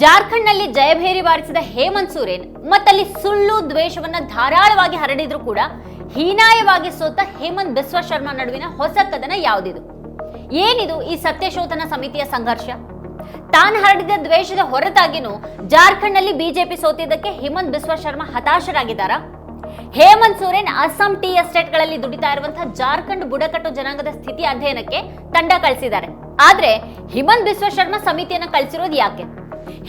ಜಾರ್ಖಂಡ್ನಲ್ಲಿ ಜಯಭೇರಿ ಬಾರಿಸಿದ ಹೇಮಂತ್ ಸೊರೇನ್, ಮತ್ತಲ್ಲಿ ಸುಳ್ಳು ದ್ವೇಷವನ್ನ ಧಾರಾಳವಾಗಿ ಹರಡಿದ್ರು ಕೂಡ ಹೀನಾಯವಾಗಿ ಸೋತ ಹೇಮಂತ್ ಬಿಸ್ವ ಶರ್ಮಾ ನಡುವಿನ ಹೊಸ ಕದನ ಯಾವುದಿದು? ಏನಿದು ಈ ಸತ್ಯಶೋಧನ ಸಮಿತಿಯ ಸಂಘರ್ಷ? ತಾನು ಹರಡಿದ ದ್ವೇಷದ ಹೊರತಾಗಿನೂ ಜಾರ್ಖಂಡ್ನಲ್ಲಿ ಬಿಜೆಪಿ ಸೋತಿದ್ದಕ್ಕೆ ಹೇಮಂತ್ ಬಿಸ್ವ ಶರ್ಮಾ ಹತಾಶರಾಗಿದ್ದಾರ? ಹೇಮಂತ್ ಸೊರೇನ್ ಅಸ್ಸಾಂ ಟಿ ಎಸ್ಟೇಟ್ಗಳಲ್ಲಿ ದುಡಿತಾ ಇರುವಂತಹ ಜಾರ್ಖಂಡ್ ಬುಡಕಟ್ಟು ಜನಾಂಗದ ಸ್ಥಿತಿ ಅಧ್ಯಯನಕ್ಕೆ ತಂಡ ಕಳಿಸಿದ್ದಾರೆ. ಆದ್ರೆ ಹಿಮಂತ್ ಬಿಸ್ವ ಶರ್ಮಾ ಸಮಿತಿಯನ್ನ ಕಳಿಸಿರೋದು ಯಾಕೆ?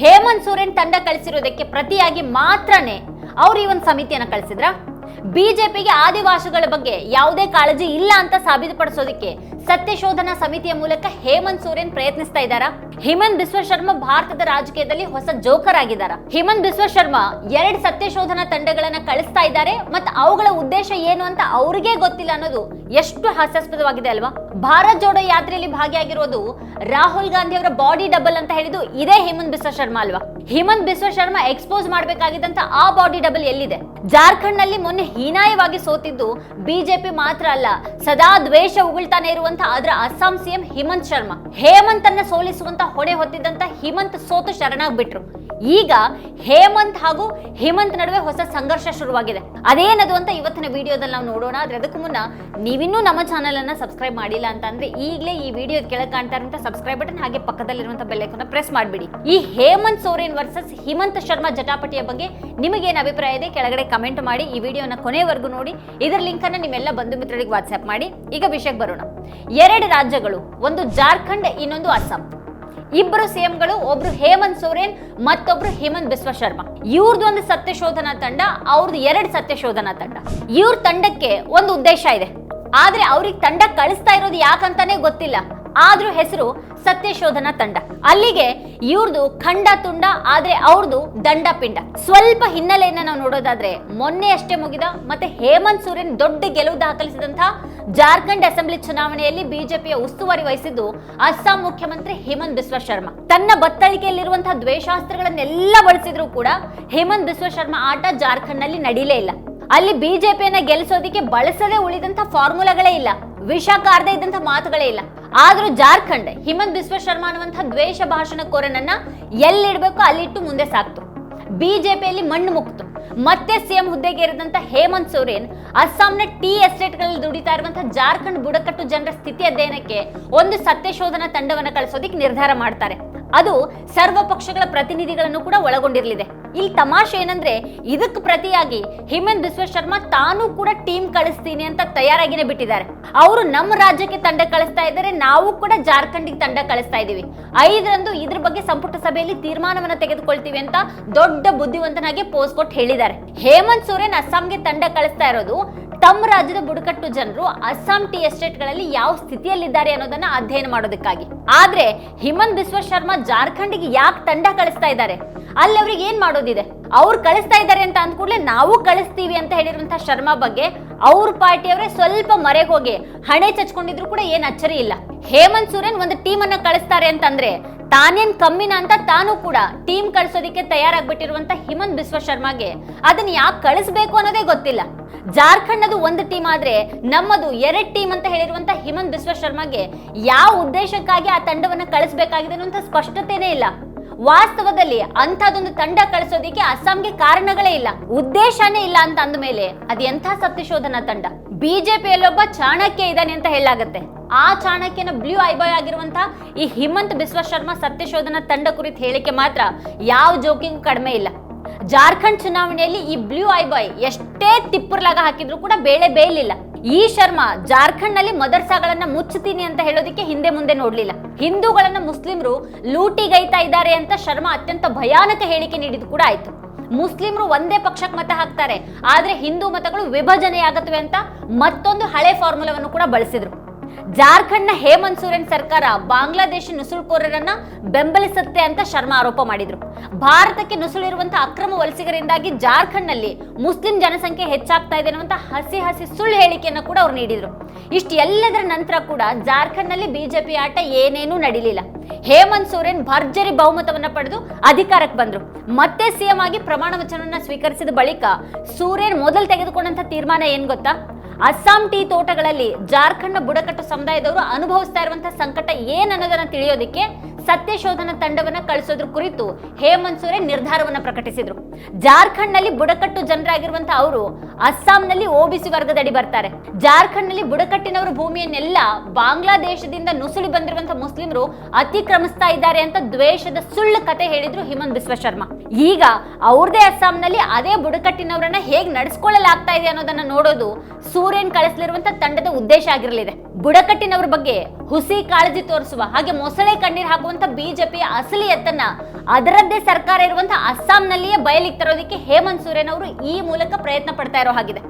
ಹೇಮಂತ್ ಸೊರೇನ್ ತಂಡ ಕಳಿಸಿರೋದಕ್ಕೆ ಪ್ರತಿಯಾಗಿ ಮಾತ್ರನೇ ಅವರು ಈ ಒಂದು ಸಮಿತಿಯನ್ನು ಕಳಿಸಿದ್ರ? ಬಿಜೆಪಿಗೆ ಆದಿವಾಸಿಗಳ ಬಗ್ಗೆ ಯಾವುದೇ ಕಾಳಜಿ ಇಲ್ಲ ಅಂತ ಸಾಬೀತುಪಡಿಸೋದಕ್ಕೆ ಸತ್ಯಶೋಧನಾ ಸಮಿತಿಯ ಮೂಲಕ ಹೇಮಂತ್ ಸೊರೇನ್ ಪ್ರಯತ್ನಿಸ್ತಾ ಇದ್ದಾರಾ? ಹಿಮಂತ್ ಬಿಸ್ವ ಶರ್ಮಾ ಭಾರತದ ರಾಜಕೀಯದಲ್ಲಿ ಹೊಸ ಜೋಕರ್ ಆಗಿದ್ದಾರ? ಹಿಮಂತ್ ಬಿಸ್ವ ಶರ್ಮಾ ಎರಡ್ ಸತ್ಯಶೋಧನಾ ತಂಡಗಳನ್ನ ಕಳಿಸ್ತಾ ಇದ್ದಾರೆ, ಮತ್ತು ಅವುಗಳ ಉದ್ದೇಶ ಏನು ಅಂತ ಅವ್ರಿಗೆ ಗೊತ್ತಿಲ್ಲ ಅನ್ನೋದು ಎಷ್ಟು ಹಾಸ್ಯಾಸ್ಪದವಾಗಿದೆ ಅಲ್ವಾ? ಭಾರತ್ ಜೋಡೋ ಯಾತ್ರೆಯಲ್ಲಿ ಭಾಗಿಯಾಗಿರೋದು ರಾಹುಲ್ ಗಾಂಧಿ ಅವರ ಬಾಡಿ ಡಬಲ್ ಅಂತ ಹೇಳಿದ್ದು ಇದೇ ಹೇಮಂತ್ ಬಿಸ್ವ ಶರ್ಮಾ ಅಲ್ವಾ? ಹಿಮಂತ್ ಬಿಸ್ವ ಶರ್ಮಾ ಎಕ್ಸ್ಪೋಸ್ ಮಾಡಬೇಕಾಗಿದ್ದಂತ ಆ ಬಾಡಿ ಡಬಲ್ ಎಲ್ಲಿದೆ? ಜಾರ್ಖಂಡ್ನಲ್ಲಿ ಮೊನ್ನೆ ಹೀನಾಯವಾಗಿ ಸೋತಿದ್ದು ಬಿಜೆಪಿ ಮಾತ್ರ ಅಲ್ಲ, ಸದಾ ದ್ವೇಷ ಉಗುಳ್ತಾನೆ ಇರುವಂತ ಅದರ ಅಸ್ಸಾಂ ಸಿಎಂ ಹಿಮಂತ್ ಶರ್ಮಾ. ಹೇಮಂತ್ ಅನ್ನ ಸೋಲಿಸುವಂತ ಹೊಣೆ ಹೊತ್ತಿದ್ದಂತ ಹಿಮಂತ್ ಸೋತು ಶರಣಾಗ್ಬಿಟ್ರು. ಈಗ ಹೇಮಂತ್ ಹಾಗೂ ಹೇಮಂತ್ ನಡುವೆ ಹೊಸ ಸಂಘರ್ಷ ಶುರುವಾಗಿದೆ. ಅದೇನದು ಅಂತ ಇವತ್ತಿನ ವಿಡಿಯೋದಲ್ಲಿ ನಾವು ನೋಡೋಣ. ಆದ್ರೆ ಅದಕ್ಕೂ ಮುನ್ನ ನೀವಿನ್ನೂ ನಮ್ಮ ಚಾನಲ್ ಅನ್ನ ಸಬ್ಸ್ಕ್ರೈಬ್ ಮಾಡಿಲ್ಲ ಅಂತ ಅಂದ್ರೆ ಈಗಲೇ ಈ ವಿಡಿಯೋ ಕೆಳಗೆ ಕಾಣ್ತಾ ಇರುವಂತ ಸಬ್ಸ್ಕ್ರೈಬ್ ಬಟನ್ ಹಾಗೆ ಪಕ್ಕದಲ್ಲಿರುವಂತ ಬೆಲ್ ಐಕಾನ್ ಪ್ರೆಸ್ ಮಾಡಿಬಿಡಿ. ಈ ಹೇಮಂತ್ ಸೋರೇನ್ ವರ್ಸಸ್ ಹಿಮಂತ್ ಶರ್ಮಾ ಜಟಾಪಟಿಯ ಬಗ್ಗೆ ನಿಮಗೇನು ಅಭಿಪ್ರಾಯ ಇದೆ ಕೆಳಗಡೆ ಕಮೆಂಟ್ ಮಾಡಿ. ಈ ವಿಡಿಯೋನ ಕೊನೆವರೆಗೂ ನೋಡಿ. ಇದರ ಲಿಂಕ್ ಅನ್ನ ನಿಮ್ಮೆಲ್ಲ ಬಂಧು ಮಿತ್ರರಿಗೆ ವಾಟ್ಸ್ಆಪ್ ಮಾಡಿ. ಈಗ ವಿಷಯಕ್ಕೆ ಬರೋಣ. ಎರಡು ರಾಜ್ಯಗಳು, ಒಂದು ಜಾರ್ಖಂಡ್, ಇನ್ನೊಂದು ಅಸ್ಸಾಂ. ಇಬ್ಬರು ಸಿಎಂಗಳು ಒಬ್ರು ಹೇಮಂತ್ ಸೊರೇನ್ ಮತ್ತೊಬ್ರು ಹೇಮಂತ್ ಬಿಸ್ವ ಶರ್ಮಾ. ಇವ್ರದ್ದು ಒಂದು ಸತ್ಯಶೋಧನಾ ತಂಡ ಅವ್ರದ್ದು ಎರಡು ಸತ್ಯಶೋಧನಾ ತಂಡ. ಇವ್ರ ತಂಡಕ್ಕೆ ಒಂದು ಉದ್ದೇಶ ಇದೆ. ಆದ್ರೆ ಅವ್ರಿಗೆ ತಂಡ ಕಳಿಸ್ತಾ ಇರೋದು ಯಾಕಂತಾನೆ ಗೊತ್ತಿಲ್ಲ. ಆದ್ರೂ ಹೆಸರು ಸತ್ಯಶೋಧನಾ ತಂಡ. ಅಲ್ಲಿಗೆ ಇವ್ರದ್ದು ಖಂಡ ತುಂಡ, ಆದ್ರೆ ಅವ್ರದ್ದು ದಂಡ ಪಿಂಡ ಸ್ವಲ್ಪ ಹಿನ್ನೆಲೆಯನ್ನ ನಾವು ನೋಡೋದಾದ್ರೆ ಮೊನ್ನೆ ಅಷ್ಟೇ ಮುಗಿದ, ಮತ್ತೆ ಹೇಮಂತ್ ಸೂರ್ಯನ್ ದೊಡ್ಡ ಗೆಲುವು ದಾಖಲಿಸಿದಂತಹ ಜಾರ್ಖಂಡ್ ಅಸೆಂಬ್ಲಿ ಚುನಾವಣೆಯಲ್ಲಿ ಬಿಜೆಪಿಯ ಉಸ್ತುವಾರಿ ವಹಿಸಿದ್ದು ಅಸ್ಸಾಂ ಮುಖ್ಯಮಂತ್ರಿ ಹೇಮಂತ್ ಬಿಸ್ವ ಶರ್ಮಾ. ತನ್ನ ಬತ್ತಳಿಕೆಯಲ್ಲಿರುವಂತಹ ದ್ವೇಷಾಸ್ತ್ರಗಳನ್ನೆಲ್ಲ ಬಳಸಿದ್ರು ಕೂಡ ಹೇಮಂತ್ ಬಿಸ್ವ ಶರ್ಮಾ ಆಟ ಜಾರ್ಖಂಡ್ನಲ್ಲಿ ನಡೀಲೇ ಇಲ್ಲ. ಅಲ್ಲಿ ಬಿಜೆಪಿಯನ್ನ ಗೆಲ್ಲಿಸೋದಿಕ್ಕೆ ಬಳಸದೆ ಉಳಿದಂತ ಫಾರ್ಮುಲಾಗಳೇ ಇಲ್ಲ. ವಿಷ ಇದ್ದಂತ ಮಾತುಗಳೇ ಇಲ್ಲ. ಆದ್ರೂ ಜಾರ್ಖಂಡ್ ಹಿಮಂತ್ ಬಿಸ್ವ ಶರ್ಮಾ ದ್ವೇಷ ದ್ವೇಷ ಭಾಷಣಕೋರನನ್ನ ಎಲ್ಲಿಡ್ಬೇಕು ಅಲ್ಲಿಟ್ಟು ಮುಂದೆ ಸಾಕ್ತು. ಬಿಜೆಪಿಯಲ್ಲಿ ಮಣ್ಣು ಮುಕ್ತು. ಮತ್ತೆ ಸಿಎಂ ಹುದ್ದೆಗೆ ಇರದಂತ ಹೇಮಂತ್ ಸೋರೇನ್ ಅಸ್ಸಾಂನ ಟೀ ಎಸ್ಟೇಟ್ಗಳಲ್ಲಿ ದುಡಿತಾ ಇರುವಂತಹ ಜಾರ್ಖಂಡ್ ಬುಡಕಟ್ಟು ಜನರ ಸ್ಥಿತಿ ಅಧ್ಯಯನಕ್ಕೆ ಒಂದು ಸತ್ಯಶೋಧನಾ ತಂಡವನ್ನು ಕಳಿಸೋದಿಕ್ಕೆ ನಿರ್ಧಾರ ಮಾಡ್ತಾರೆ. ಅದು ಸರ್ವ ಪಕ್ಷಗಳ ಪ್ರತಿನಿಧಿಗಳನ್ನು ಕೂಡ ಒಳಗೊಂಡಿರಲಿದೆ. ಇಲ್ಲಿ ತಮಾಷೆ ಏನಂದ್ರೆ, ಇದಕ್ಕೆ ಪ್ರತಿಯಾಗಿ ಹಿಮಂತ್ ಬಿಸ್ವ ಶರ್ಮಾ ತಾನು ಕೂಡ ಟೀಮ್ ಕಳಿಸ್ತೀನಿ ಅಂತ ತಯಾರಾಗಿನೇ ಬಿಟ್ಟಿದ್ದಾರೆ. ಅವರು ನಮ್ಮ ರಾಜ್ಯಕ್ಕೆ ತಂಡ ಕಳಿಸ್ತಾ ಇದ್ದಾರೆ, ನಾವು ಕೂಡ ಜಾರ್ಖಂಡಿಗೆ ತಂಡ ಕಳಿಸ್ತಾ ಇದೀವಿ ಐದರಂದು ಇದ್ರ ಬಗ್ಗೆ ಸಂಪುಟ ಸಭೆಯಲ್ಲಿ ತೀರ್ಮಾನವನ್ನ ತೆಗೆದುಕೊಳ್ತೀವಿ ಅಂತ ದೊಡ್ಡ ಬುದ್ಧಿವಂತನಾಗಿ ಪೋಸ್ ಕೊಟ್ಟು ಹೇಳಿದ್ದಾರೆ. ಹೇಮಂತ್ ಸೊರೇನ್ ಅಸ್ಸಾಂಗೆ ತಂಡ ಕಳಿಸ್ತಾ ಇರೋದು, ತಮ್ಮ ರಾಜ್ಯದ ಬುಡಕಟ್ಟು ಜನರು ಅಸ್ಸಾಂ ಟಿ ಎಸ್ಟೇಟ್ಗಳಲ್ಲಿ ಯಾವ ಸ್ಥಿತಿಯಲ್ಲಿದ್ದಾರೆ ಅನ್ನೋದನ್ನ ಅಧ್ಯಯನ ಮಾಡೋದಕ್ಕಾಗಿ. ಆದ್ರೆ ಹಿಮಂತ್ ಬಿಸ್ವ ಶರ್ಮಾ ಜಾರ್ಖಂಡಿಗೆ ಯಾಕೆ ತಂಡ ಕಳಿಸ್ತಾ ಇದ್ದಾರೆ? ಅಲ್ಲಿ ಅವ್ರಿಗೆ ಏನ್ ಮಾಡೋದಿದೆ? ಅವ್ರು ಕಳಿಸ್ತಾ ಇದ್ದಾರೆ ಅಂತ ಅಂದ್ಕೂಡ್ಲೆ ನಾವು ಕಳಿಸ್ತೀವಿ ಅಂತ ಹೇಳಿರುವಂತಹ ಶರ್ಮಾ ಬಗ್ಗೆ ಅವ್ರ ಪಾರ್ಟಿಯವರೇ ಸ್ವಲ್ಪ ಮರೆಗೆ ಹೋಗಿ ಹಣೆ ಚಚ್ಕೊಂಡಿದ್ರು ಕೂಡ ಏನ್ ಅಚ್ಚರಿ ಇಲ್ಲ. ಹೇಮಂತ್ ಸೂರ್ಯನ್ ಒಂದು ಟೀಮ್ ಅನ್ನ ಕಳಿಸ್ತಾರೆ ಅಂತಂದ್ರೆ ತಾನೇನ್ ಕಮ್ಮಿನ ಅಂತ ತಾನು ಕೂಡ ಟೀಮ್ ಕಳಿಸೋದಿಕ್ಕೆ ತಯಾರಾಗ್ಬಿಟ್ಟಿರುವಂತ ಹಿಮಂತ್ ಬಿಸ್ವ ಶರ್ಮಾಗೆ ಅದನ್ನ ಯಾಕೆ ಕಳಿಸ್ಬೇಕು ಅನ್ನೋದೇ ಗೊತ್ತಿಲ್ಲ. ಜಾರ್ಖಂಡ್ ಅದು ಒಂದು ಟೀಮ್ ಆದ್ರೆ ನಮ್ಮದು ಎರಡ್ ಟೀಮ್ ಅಂತ ಹೇಳಿರುವಂತ ಹಿಮಂತ್ ಬಿಸ್ವ ಶರ್ಮಾಗೆ ಯಾವ ಉದ್ದೇಶಕ್ಕಾಗಿ ಆ ತಂಡವನ್ನ ಕಳಿಸ್ಬೇಕಾಗಿದೆ ಅನ್ನುವಂಥ ಸ್ಪಷ್ಟತೆನೇ ಇಲ್ಲ. ವಾಸ್ತವದಲ್ಲಿ ಅಂಥದ್ದೊಂದು ತಂಡ ಕಳಿಸೋದಿಕ್ಕೆ ಅಸ್ಸಾಂಗೆ ಕಾರಣಗಳೇ ಇಲ್ಲ, ಉದ್ದೇಶನೇ ಇಲ್ಲ ಅಂತ ಅಂದಮೇಲೆ ಅದು ಎಂಥ ಸತ್ಯಶೋಧನಾ ತಂಡ? ಬಿಜೆಪಿಯಲ್ಲೊಬ್ಬ ಚಾಣಕ್ಯ ಇದ್ದಾನೆ ಅಂತ ಹೇಳಾಗತ್ತೆ ಆ ಚಾಣಕ್ಯನ ಬ್ಲೂ ಐಬಾಯ್ ಆಗಿರುವಂತಹ ಈ ಹಿಮಂತ್ ಬಿಸ್ವ ಶರ್ಮಾ ಸತ್ಯಶೋಧನಾ ತಂಡ ಕುರಿತು ಹೇಳಿಕೆ ಮಾತ್ರ ಯಾವ ಜೋಕಿಂಗ್ ಕಡಿಮೆ ಇಲ್ಲ. ಜಾರ್ಖಂಡ್ ಚುನಾವಣೆಯಲ್ಲಿ ಈ ಬ್ಲೂ ಐಬಾಯ್ ಎಷ್ಟೇ ತಿಪ್ಪುರ್ಲಾಗ ಹಾಕಿದ್ರು ಕೂಡ ಬೇಳೆ ಬೇಯಲಿಲ್ಲ. ಈ ಶರ್ಮಾ ಜಾರ್ಖಂಡ್ನಲ್ಲಿ ಮದರ್ಸಾಗಳನ್ನ ಮುಚ್ಚುತ್ತೀನಿ ಅಂತ ಹೇಳೋದಕ್ಕೆ ಹಿಂದೆ ಮುಂದೆ ನೋಡ್ಲಿಲ್ಲ. ಹಿಂದೂಗಳನ್ನ ಮುಸ್ಲಿಮರು ಲೂಟಿಗೈತಾ ಇದ್ದಾರೆ ಅಂತ ಶರ್ಮಾ ಅತ್ಯಂತ ಭಯಾನಕ ಹೇಳಿಕೆ ನೀಡಿದ್ದು ಕೂಡ ಆಯ್ತು. ಮುಸ್ಲಿಮರು ಒಂದೇ ಪಕ್ಷಕ್ಕೆ ಮತ ಹಾಕ್ತಾರೆ, ಆದ್ರೆ ಹಿಂದೂ ಮತಗಳು ವಿಭಜನೆಯಾಗತ್ವೆ ಅಂತ ಮತ್ತೊಂದು ಹಳೆ ಫಾರ್ಮುಲಾವನ್ನು ಕೂಡ ಬಳಸಿದ್ರು. ಜಾರ್ಖಂಡ್ನ ಹೇಮಂತ್ ಸೊರೇನ್ ಸರ್ಕಾರ ಬಾಂಗ್ಲಾದೇಶಿ ನುಸುಳುಕೋರರನ್ನ ಬೆಂಬಲಿಸುತ್ತೆ ಅಂತ ಶರ್ಮಾ ಆರೋಪ ಮಾಡಿದ್ರು. ಭಾರತಕ್ಕೆ ನುಸುಳಿರುವಂತಹ ಅಕ್ರಮ ವಲಸಿಗರಿಂದಾಗಿ ಜಾರ್ಖಂಡ್ನಲ್ಲಿ ಮುಸ್ಲಿಂ ಜನಸಂಖ್ಯೆ ಹೆಚ್ಚಾಗ್ತಾ ಇದೆ ಅನ್ನುವಂತ ಹಸಿ ಹಸಿ ಸುಳ್ಳು ಹೇಳಿಕೆಯನ್ನು ಕೂಡ ಅವ್ರು ನೀಡಿದ್ರು. ಇಷ್ಟು ಎಲ್ಲದರ ನಂತರ ಕೂಡ ಜಾರ್ಖಂಡ್ನಲ್ಲಿ ಬಿಜೆಪಿ ಆಟ ಏನೇನೂ ನಡೀಲಿಲ್ಲ. ಹೇಮಂತ್ ಸೊರೇನ್ ಭರ್ಜರಿ ಬಹುಮತವನ್ನ ಪಡೆದು ಅಧಿಕಾರಕ್ಕೆ ಬಂದ್ರು. ಮತ್ತೆ ಸಿಎಂ ಆಗಿ ಪ್ರಮಾಣ ವಚನವನ್ನ ಸ್ವೀಕರಿಸಿದ ಬಳಿಕ ಸೂರ್ಯನ್ ಮೊದಲು ತೆಗೆದುಕೊಂಡಂತ ತೀರ್ಮಾನ ಏನ್ ಗೊತ್ತಾ? ಅಸ್ಸಾಂ ಟೀ ತೋಟಗಳಲ್ಲಿ ಜಾರ್ಖಂಡ್ ಬುಡಕಟ್ಟು ಸಮುದಾಯದವರು ಅನುಭವಿಸ್ತಾ ಇರುವಂತಹ ಸಂಕಟ ಏನನ್ನೋದನ್ನ ತಿಳಿಯೋದಕ್ಕೆ ಸತ್ಯಶೋಧನ ತಂಡವನ್ನ ಕಳಿಸೋದ್ರ ಕುರಿತು ಹೇಮಂತ್ ಸೊರೇನ್ ನಿರ್ಧಾರವನ್ನ ಪ್ರಕಟಿಸಿದ್ರು. ಜಾರ್ಖಂಡ್ನಲ್ಲಿ ಬುಡಕಟ್ಟು ಜನರಾಗಿರುವಂತಹ ಅವರು ಅಸ್ಸಾಂನಲ್ಲಿ ಓಬಿಸಿ ವರ್ಗದಡಿ ಬರ್ತಾರೆ. ಜಾರ್ಖಂಡ್ನಲ್ಲಿ ಬುಡಕಟ್ಟಿನವರ ಭೂಮಿಯನ್ನೆಲ್ಲ ಬಾಂಗ್ಲಾದೇಶದಿಂದ ನುಸುಳಿ ಬಂದಿರುವಂತಹ ಮುಸ್ಲಿಮರು ಅತಿಕ್ರಮಿಸ್ತಾ ಇದ್ದಾರೆ ಅಂತ ದ್ವೇಷದ ಸುಳ್ಳು ಕತೆ ಹೇಳಿದ್ರು ಹಿಮಂತ್ ಬಿಸ್ವ ಶರ್ಮಾ. ಈಗ ಅವ್ರದೇ ಅಸ್ಸಾಂನಲ್ಲಿ ಅದೇ ಬುಡಕಟ್ಟಿನವರನ್ನ ಹೇಗ್ ನಡೆಸ್ಕೊಳ್ಳಲಾಗ್ತಾ ಇದೆ ಅನ್ನೋದನ್ನ ನೋಡೋದು ಸೂರ್ಯನ್ ಕಳಿಸ್ಲಿರುವಂತ ತಂಡದ ಉದ್ದೇಶ ಆಗಿರಲಿದೆ. ಬುಡಕಟ್ಟಿನವರ ಬಗ್ಗೆ ಹುಸಿ ಕಾಳಜಿ ತೋರಿಸುವ ಹಾಗೆ ಮೊಸಳೆ ಕಣ್ಣೀರ್ ಹಾಕುವಂತ ಬಿಜೆಪಿಯ ಅಸಲಿಯತ್ತನ್ನ ಅದರದ್ದೇ ಸರ್ಕಾರ ಇರುವಂತ ಅಸ್ಸಾಂನಲ್ಲಿಯೇ ಬಯಲಿಗೆ ತರೋದಕ್ಕೆ ಹೇಮಂತ್ ಸೊರೇನ್ ಅವರು ಈ ಮೂಲಕ ಪ್ರಯತ್ನ ಪಡ್ತಾ ಇರೋ ಹಾಗಿದೆ.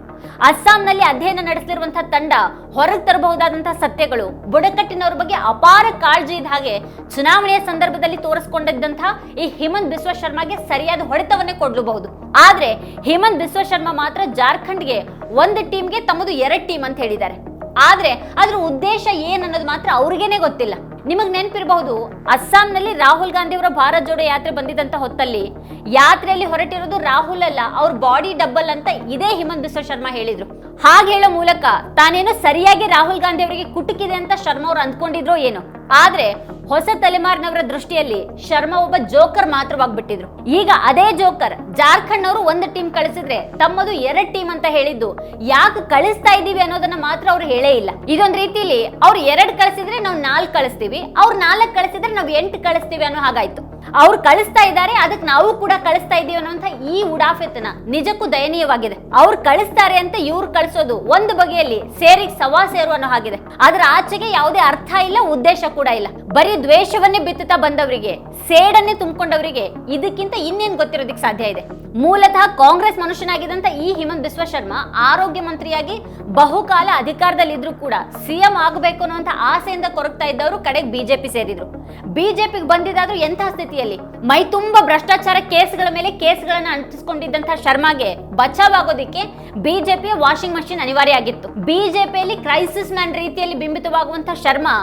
ಅಸ್ಸಾಂನಲ್ಲಿ ಅಧ್ಯಯನ ನಡೆಸಲಿರುವಂತಹ ತಂಡ ಹೊರಗೆ ತರಬಹುದಾದಂತಹ ಸತ್ಯಗಳು, ಬುಡಕಟ್ಟಿನವ್ರ ಬಗ್ಗೆ ಅಪಾರ ಕಾಳಜಿ ಇದ್ದ ಹಾಗೆ ಚುನಾವಣೆಯ ಸಂದರ್ಭದಲ್ಲಿ ತೋರಿಸಿಕೊಂಡಿದ್ದಂತಹ ಈ ಹಿಮಂತ್ ಬಿಸ್ವ ಶರ್ಮಾಗೆ ಸರಿಯಾದ ಹೊಡೆತವನ್ನೇ ಕೊಡ್ಲೂಬಹುದು. ಆದ್ರೆ ಹಿಮಂತ್ ಬಿಸ್ವ ಶರ್ಮಾ ಮಾತ್ರ ಜಾರ್ಖಂಡ್ಗೆ ಒಂದು ಟೀಮ್ಗೆ ತಮ್ಮದು ಎರಡ್ ಟೀಮ್ ಅಂತ ಹೇಳಿದ್ದಾರೆ. ಆದ್ರೆ ಅದ್ರ ಉದ್ದೇಶ ಏನನ್ನೋದು ಮಾತ್ರ ಅವ್ರಿಗೇನೆ ಗೊತ್ತಿಲ್ಲ. ನಿಮಗ್ ನೆನಪಿರಬಹುದು, ಅಸ್ಸಾಂನಲ್ಲಿ ರಾಹುಲ್ ಗಾಂಧಿ ಅವರ ಭಾರತ್ ಜೋಡೋ ಯಾತ್ರೆ ಬಂದಿದ್ದಂತ ಹೊತ್ತಲ್ಲಿ ಯಾತ್ರೆಯಲ್ಲಿ ಹೊರಟಿರೋದು ರಾಹುಲ್ ಅಲ್ಲ, ಅವ್ರ ಬಾಡಿ ಡಬ್ಬಲ್ ಅಂತ ಇದೇ ಹಿಮಂತ್ ಬಿಸ್ವ ಶರ್ಮಾ ಹೇಳಿದ್ರು. ಹಾಗೆ ಹೇಳೋ ಮೂಲಕ ತಾನೇನೋ ಸರಿಯಾಗಿ ರಾಹುಲ್ ಗಾಂಧಿ ಅವರಿಗೆ ಕುಟುಕಿದೆ ಅಂತ ಶರ್ಮಾ ಅವ್ರು ಅಂದ್ಕೊಂಡಿದ್ರು ಏನೋ. ಆದ್ರೆ ಹೊಸ ತಲೆಮಾರಿನವರ ದೃಷ್ಟಿಯಲ್ಲಿ ಶರ್ಮಾ ಒಬ್ಬ ಜೋಕರ್ ಮಾತ್ರವಾಗ್ಬಿಟ್ಟಿದ್ರು. ಈಗ ಅದೇ ಜೋಕರ್ ಜಾರ್ಖಂಡ್ ಅವರು ಒಂದು ಟೀಮ್ ಕಳಿಸಿದ್ರೆ ತಮ್ಮದು ಎರಡ್ ಟೀಮ್ ಅಂತ ಹೇಳಿದ್ದು ಯಾಕೆ ಕಳಿಸ್ತಾ ಇದೀವಿ ಅನ್ನೋದನ್ನ ಮಾತ್ರ ಅವ್ರು ಹೇಳೇ ಇಲ್ಲ. ಇದೊಂದ್ ರೀತಿಲಿ ಅವ್ರು ಎರಡ್ ಕಳಿಸಿದ್ರೆ ನಾವು ನಾಲ್ಕು ಕಳಿಸ್ತೀವಿ, ಅವ್ರು ನಾಲ್ಕು ಕಳಿಸಿದ್ರೆ ನಾವು ಎಂಟು ಕಳಿಸ್ತೀವಿ ಅನ್ನೋ ಹಾಗಾಯ್ತು. ಅವ್ರು ಕಳಿಸ್ತಾ ಇದ್ದಾರೆ ಅದಕ್ಕೆ ನಾವು ಕೂಡ ಕಳಿಸ್ತಾ ಇದೀವಿ ಅನ್ನೋಂಥ ಈ ಉಡಾಫೆತನ ನಿಜಕ್ಕೂ ದಯನೀಯವಾಗಿದೆ. ಅವ್ರು ಕಳಿಸ್ತಾರೆ ಅಂತ ಇವ್ರು ಕಳಿಸೋದು ಒಂದು ಬಗೆಯಲ್ಲಿ ಸೇರಿ ಸವಾ ಸೇರು ಅನ್ನೋ ಹಾಗಿದೆ. ಅದರ ಆಚೆಗೆ ಯಾವುದೇ ಅರ್ಥ ಇಲ್ಲ, ಉದ್ದೇಶ ಕೂಡ ಇಲ್ಲ. ಬರೀ ದ್ವೇಷವನ್ನೇ ಬಿತ್ತುತ್ತಾ ಬಂದವರಿಗೆ, ಸೇಡನ್ನೇ ತುಂಬಿಕೊಂಡವರಿಗೆ ಇದಕ್ಕಿಂತ ಇನ್ನೇನ್ ಗೊತ್ತಿರೋದಕ್ಕೆ ಸಾಧ್ಯ ಇದೆ? ಮೂಲತಃ ಕಾಂಗ್ರೆಸ್ ಮನುಷ್ಯನಾಗಿದ್ದಂತ ಈ ಹಿಮಂತ್ ಬಿಸ್ವ ಶರ್ಮಾ ಆರೋಗ್ಯ ಮಂತ್ರಿಯಾಗಿ ಬಹುಕಾಲ ಅಧಿಕಾರದಲ್ಲಿದ್ರು ಕೂಡ ಸಿಎಂ ಆಗಬೇಕು ಅನ್ನುವಂತ ಆಸೆಯಿಂದ ಕೊರಗ್ತಾ ಇದ್ದವರು ಕಡೆಗೆ ಬಿಜೆಪಿ ಸೇರಿದ್ರು. ಬಿಜೆಪಿಗೆ ಬಂದಿದ್ದಾದ್ರೂ ಎಂತಹ ಸ್ಥಿತಿಯಲ್ಲಿ? ಮೈ ತುಂಬಾ ಭ್ರಷ್ಟಾಚಾರ ಕೇಸ್ಗಳ ಮೇಲೆ ಕೇಸ್ಗಳನ್ನ ಅಂಟಿಸ್ಕೊಂಡಿದ್ದಂತಹ ಶರ್ಮಾಗೆ ಬಚಾವ್ ಆಗೋದಿಕ್ಕೆ ಬಿಜೆಪಿಯ ವಾಷಿಂಗ್ ಮಷಿನ್ ಅನಿವಾರ್ಯ ಆಗಿತ್ತು ಬಿಜೆಪಿಯಲ್ಲಿ ಕ್ರೈಸಿಸ್ ಮ್ಯಾನ್ ರೀತಿಯಲ್ಲಿ ಬಿಂಬಿತವಾಗುವಂತಹ ಶರ್ಮಾ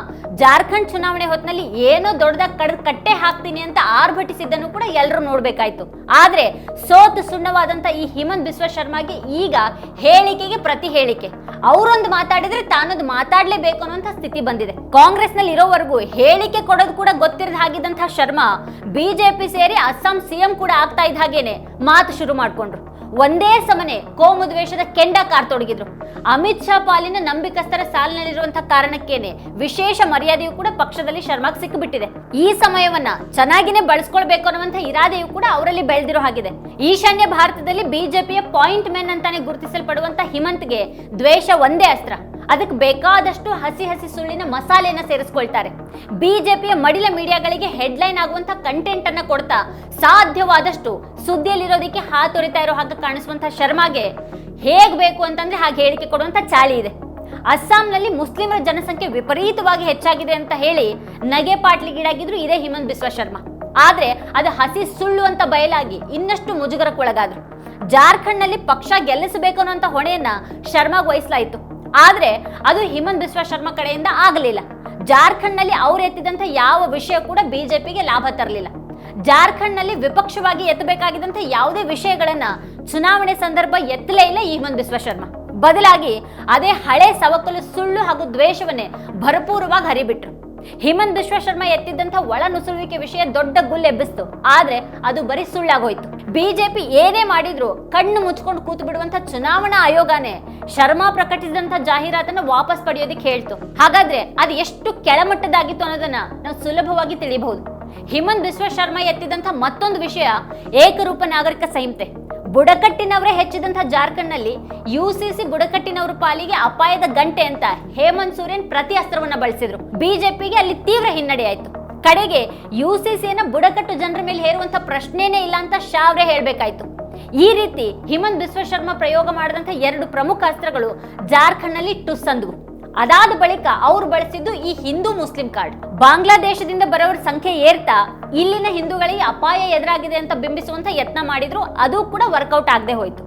ಜಾರ್ಖಂಡ್ ಚುನಾವಣೆ ಹೊತ್ತಿನಲ್ಲಿ ಏನೋ ದೊಡ್ಡದಾಗಿ ಕಡ, ಕಟ್ಟೆ ಹಾಕ್ತೀನಿ ಅಂತ ಆರ್ಭಟಿಸಿದ್ದನ್ನು ಕೂಡ ಎಲ್ಲರೂ ನೋಡ್ಬೇಕಾಯ್ತು. ಆದ್ರೆ ಸೋತು ಸುಣ್ಣವಾದಂತ ಈ ಹಿಮಂತ್ ಬಿಸ್ವ ಶರ್ಮಾಗೆ ಈಗ ಹೇಳಿಕೆಗೆ ಪ್ರತಿ ಹೇಳಿಕೆ. ಅವರೊಂದು ಮಾತಾಡಿದ್ರೆ ತಾನೊಂದು ಮಾತಾಡ್ಲೇಬೇಕು ಅನ್ನುವಂತ ಸ್ಥಿತಿ ಬಂದಿದೆ. ಕಾಂಗ್ರೆಸ್ನಲ್ಲಿ ಇರೋವರೆಗೂ ಹೇಳಿಕೆ ಕೊಡೋದು ಕೂಡ ಗೊತ್ತಿರದ ಹಾಗಿದ್ದಂತಹ ಶರ್ಮಾ ಬಿಜೆಪಿ ಸೇರಿ ಅಸ್ಸಾಂ ಸಿಎಂ ಕೂಡ ಆಗ್ತಾ ಇದ್ದ ಹಾಗೇನೆ ಮಾತು ಶುರು ಮಾಡ್ಕೊಂಡ್ರು. ಒಂದೇ ಸಮನೆ ಕೋಮುದ್ವೇಷದ ಕೆಂಡ ಕಾರ್ತೊಡಗಿದ್ರು ಅಮಿತ್ ಶಾ ಪಾಲಿನ ನಂಬಿಕಸ್ಥರ ಸಾಲಿನಲ್ಲಿರುವಂತಹ ಕಾರಣಕ್ಕೇನೆ ವಿಶೇಷ ಮರ್ಯಾದೆಯು ಕೂಡ ಪಕ್ಷದಲ್ಲಿ ಶರ್ಮಾಗ್ ಸಿಕ್ಕಿಬಿಟ್ಟಿದೆ ಈ ಸಮಯವನ್ನ ಚೆನ್ನಾಗಿನೇ ಬಳಸ್ಕೊಳ್ಬೇಕು ಅನ್ನುವಂತ ಇರಾದೆಯು ಕೂಡ ಅವರಲ್ಲಿ ಬೆಳೆದಿರೋ ಹಾಗಿದೆ. ಈಶಾನ್ಯ ಭಾರತದಲ್ಲಿ ಬಿಜೆಪಿಯ ಪಾಯಿಂಟ್ ಮೆನ್ ಅಂತಾನೆ ಗುರುತಿಸಲ್ಪಡುವಂತ ಹಿಮಂತ್ಗೆ ದ್ವೇಷ ಒಂದೇ ಅಸ್ತ್ರ. ಅದಕ್ಕೆ ಬೇಕಾದಷ್ಟು ಹಸಿ ಹಸಿ ಸುಳ್ಳಿನ ಮಸಾಲೆಯನ್ನ ಸೇರಿಸ್ಕೊಳ್ತಾರೆ. ಬಿಜೆಪಿಯ ಮಡಿಲ ಮೀಡಿಯಾಗಳಿಗೆ ಹೆಡ್ಲೈನ್ ಆಗುವಂತ ಕಂಟೆಂಟ್ ಅನ್ನ ಕೊಡ್ತಾ ಸಾಧ್ಯವಾದಷ್ಟು ಸುದ್ದಿಯಲ್ಲಿರೋದಕ್ಕೆ ಹಾತೊರಿತಾ ಇರೋ ಹಾಗೆ ಕಾಣಿಸುವಂತ ಶರ್ಮಾಗೆ ಹೇಗ್ ಬೇಕು ಅಂತಂದ್ರೆ ಹಾಗೆ ಹೇಳಿಕೆ ಕೊಡುವಂತ ಚಾಳಿ ಇದೆ. ಅಸ್ಸಾಂನಲ್ಲಿ ಮುಸ್ಲಿಮರ ಜನಸಂಖ್ಯೆ ವಿಪರೀತವಾಗಿ ಹೆಚ್ಚಾಗಿದೆ ಅಂತ ಹೇಳಿ ನಗೆ ಪಾಟ್ಲಿಗೀಡಾಗಿದ್ರು ಇದೇ ಹಿಮಂತ್ ಬಿಸ್ವ ಶರ್ಮಾ. ಆದ್ರೆ ಅದು ಹಸಿ ಸುಳ್ಳು ಅಂತ ಬಯಲಾಗಿ ಇನ್ನಷ್ಟು ಮುಜುಗರಕ್ಕೊಳಗಾದ್ರು. ಜಾರ್ಖಂಡ್ನಲ್ಲಿ ಪಕ್ಷ ಗೆಲ್ಲಿಸಬೇಕು ಅನ್ನೋಂಥ ಹೊಣೆಯನ್ನ ಶರ್ಮಾಗ್ ವಹಿಸಲಾಯಿತು. ಆದ್ರೆ ಅದು ಹಿಮಂತ್ ಬಿಸ್ವ ಶರ್ಮಾ ಕಡೆಯಿಂದ ಆಗಲಿಲ್ಲ. ಜಾರ್ಖಂಡ್ನಲ್ಲಿ ಅವರು ಎತ್ತಿದಂತ ಯಾವ ವಿಷಯ ಕೂಡ ಬಿಜೆಪಿಗೆ ಲಾಭ ತರಲಿಲ್ಲ. ಜಾರ್ಖಂಡ್ನಲ್ಲಿ ವಿಪಕ್ಷವಾಗಿ ಎತ್ತಬೇಕಾಗಿದ್ದಂತ ಯಾವುದೇ ವಿಷಯಗಳನ್ನ ಚುನಾವಣೆ ಸಂದರ್ಭ ಎತ್ತಲೇ ಇಲ್ಲ ಈ ಹಿಮಂತ್ ಬಿಸ್ವ ಶರ್ಮಾ. ಬದಲಾಗಿ ಅದೇ ಹಳೆ ಸವಕಲು ಸುಳ್ಳು ಹಾಗೂ ದ್ವೇಷವನ್ನೇ ಭರಪೂರವಾಗಿ ಹರಿಬಿಟ್ರು. ಹಿಮಂತ್ ಬಿಶ್ವ ಶರ್ಮಾ ಎತ್ತಿದ್ದಂತ ಒಳ ನುಸುಳುವಿಕೆ ವಿಷಯ ದೊಡ್ಡ ಗುಲ್ ಎಬ್ಬಿಸ್ತು ಆದ್ರೆ ಅದು ಬರೀ ಸುಳ್ಳಾಗೋಯ್ತು. ಬಿಜೆಪಿ ಏನೇ ಮಾಡಿದ್ರು ಕಣ್ಣು ಮುಚ್ಕೊಂಡು ಕೂತು ಬಿಡುವಂತ ಚುನಾವಣಾ ಆಯೋಗನೇ ಶರ್ಮಾ ಪ್ರಕಟಿಸಿದಂತ ಜಾಹೀರಾತನ್ನ ವಾಪಸ್ ಪಡೆಯೋದಕ್ಕೆ ಹೇಳ್ತು. ಹಾಗಾದ್ರೆ ಅದು ಎಷ್ಟು ಕೆಳಮಟ್ಟದಾಗಿತ್ತು ಅನ್ನೋದನ್ನ ನಾವು ಸುಲಭವಾಗಿ ತಿಳಿಬಹುದು. ಹಿಮಂತ್ ಬಿಸ್ವ ಶರ್ಮಾ ಎತ್ತಿದಂತ ಮತ್ತೊಂದು ವಿಷಯ ಏಕರೂಪ ನಾಗರಿಕ ಸಂಹಿತೆ. ಬುಡಕಟ್ಟಿನವರೇ ಹೆಚ್ಚಿದಂತ ಜಾರ್ಖಂಡ್ನಲ್ಲಿ ಯುಸಿಸಿ ಬುಡಕಟ್ಟಿನವರ ಪಾಲಿಗೆ ಅಪಾಯದ ಗಂಟೆ ಅಂತ ಹೇಮಂತ್ ಸೊರೇನ್ ಪ್ರತಿ ಅಸ್ತ್ರವನ್ನ ಬಳಸಿದ್ರು. ಬಿಜೆಪಿಗೆ ಅಲ್ಲಿ ತೀವ್ರ ಹಿನ್ನಡೆ ಆಯ್ತು. ಕಡೆಗೆ ಯುಸಿಸಿಯನ್ನ ಬುಡಕಟ್ಟು ಜನರ ಮೇಲೆ ಹೇರುವಂತ ಪ್ರಶ್ನೆನೇ ಇಲ್ಲ ಅಂತ ಶಾವ್ರೆ ಹೇಳಬೇಕಾಯ್ತು. ಈ ರೀತಿ ಹಿಮಂತ್ ಬಿಸ್ವ ಶರ್ಮಾ ಪ್ರಯೋಗ ಮಾಡಿದಂತ ಎರಡು ಪ್ರಮುಖ ಅಸ್ತ್ರಗಳು ಜಾರ್ಖಂಡ್ನಲ್ಲಿ ಟುಸ್ ಅಂದ್ವು. ಅದಾದ ಬಳಿಕ ಅವ್ರು ಬಳಸಿದ್ದು ಈ ಹಿಂದೂ ಮುಸ್ಲಿಂ ಕಾರ್ಡ್. ಬಾಂಗ್ಲಾದೇಶದಿಂದ ಬರೋರ ಸಂಖ್ಯೆ ಏರ್ತಾ, ಇಲ್ಲಿನ ಹಿಂದೂಗಳಿಗೆ ಅಪಾಯ ಎದುರಾಗಿದೆ ಅಂತ ಬಿಂಬಿಸುವಂತ ಯತ್ನ ಮಾಡಿದ್ರು, ಅದು ಕೂಡ ವರ್ಕೌಟ್ ಆಗದೆ ಹೋಯ್ತು.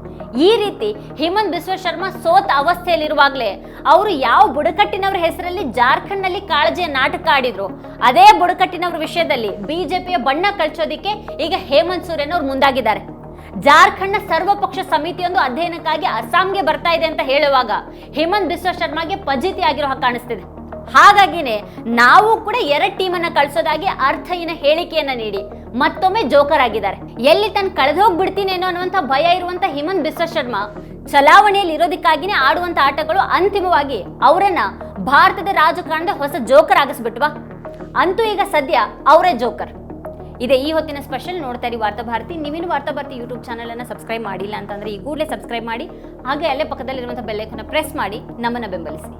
ಈ ರೀತಿ ಹಿಮಂತ್ ಬಿಸ್ವ ಶರ್ಮಾ ಸೋತ ಅವಸ್ಥೆಯಲ್ಲಿರುವಾಗಲೇ ಅವರು ಯಾವ ಬುಡಕಟ್ಟಿನವರ ಹೆಸರಲ್ಲಿ ಜಾರ್ಖಂಡ್ನಲ್ಲಿ ಕಾಳಜಿಯ ನಾಟಕ ಆಡಿದ್ರು, ಅದೇ ಬುಡಕಟ್ಟಿನವರ ವಿಷಯದಲ್ಲಿ ಬಿಜೆಪಿಯ ಬಣ್ಣ ಕಳ್ಚೋದಿಕ್ಕೆ ಈಗ ಹೇಮಂತ್ ಸೂರ್ಯನ್ ಅವ್ರು ಮುಂದಾಗಿದ್ದಾರೆ. ಜಾರ್ಖಂಡ್ನ ಸರ್ವಪಕ್ಷ ಸಮಿತಿಯೊಂದು ಅಧ್ಯಯನಕ್ಕಾಗಿ ಅಸ್ಸಾಂಗೆ ಬರ್ತಾ ಇದೆ ಅಂತ ಹೇಳುವಾಗ ಹೇಮಂತ್ ಬಿಸ್ವ ಶರ್ಮಾಗೆ ಪಜಿತಿ ಆಗಿರೋ ಕಾಣಿಸ್ತಿದೆ. ಹಾಗಾಗಿನೇ ನಾವು ಕೂಡ ಎರಡು ಟೀಮನ್ನ ಕಳಿಸೋದಾಗಿ ಅರ್ಥಹೀನ ಹೇಳಿಕೆಯನ್ನ ನೀಡಿ. ಮತ್ತೊಮ್ಮೆ ಜೋಕರ್ ಆಗಿದ್ದಾರೆ. ಎಲ್ಲಿ ತನ್ನ ಕಳೆದು ಹೋಗ್ಬಿಡ್ತೀನೇನೋ ಅನ್ನುವಂಥ ಭಯ ಇರುವಂತ ಹಿಮಂತ್ ಬಿಸ್ವ ಶರ್ಮಾ ಚಲಾವಣೆಯಲ್ಲಿ ಇರೋದಕ್ಕಾಗಿನೇ ಆಡುವಂತ ಆಟಗಳು ಅಂತಿಮವಾಗಿ ಅವರನ್ನ ಭಾರತದ ರಾಜಕಾರಣದ ಹೊಸ ಜೋಕರ್ ಆಗಿಸ್ಬಿಟ್ವಾ? ಅಂತೂ ಈಗ ಸದ್ಯ ಅವರೇ ಜೋಕರ್. ಇದೆ ಈ ಹೊತ್ತಿನ ಸ್ಪೆಷಲ್ ನೋಡ್ತಾ ಇರಿ ವಾರ್ತಾ ಭಾರತಿ. ನೀವೇನು ವಾರ್ತಾ ಭಾರತಿ ಯೂಟ್ಯೂಬ್ ಚಾನಲ್ ಅನ್ನ ಸಬ್ಸ್ಕ್ರೈಬ್ ಮಾಡಿಲ್ಲ ಅಂತಂದ್ರೆ ಈ ಸಬ್ಸ್ಕ್ರೈಬ್ ಮಾಡಿ, ಹಾಗೆ ಅಲ್ಲೇ ಪಕ್ಕದಲ್ಲಿರುವಂಥ ಬೆಲ್ಲೈಕನ್ನ ಪ್ರೆಸ್ ಮಾಡಿ ನಮ್ಮನ್ನು ಬೆಂಬಲಿಸಿ.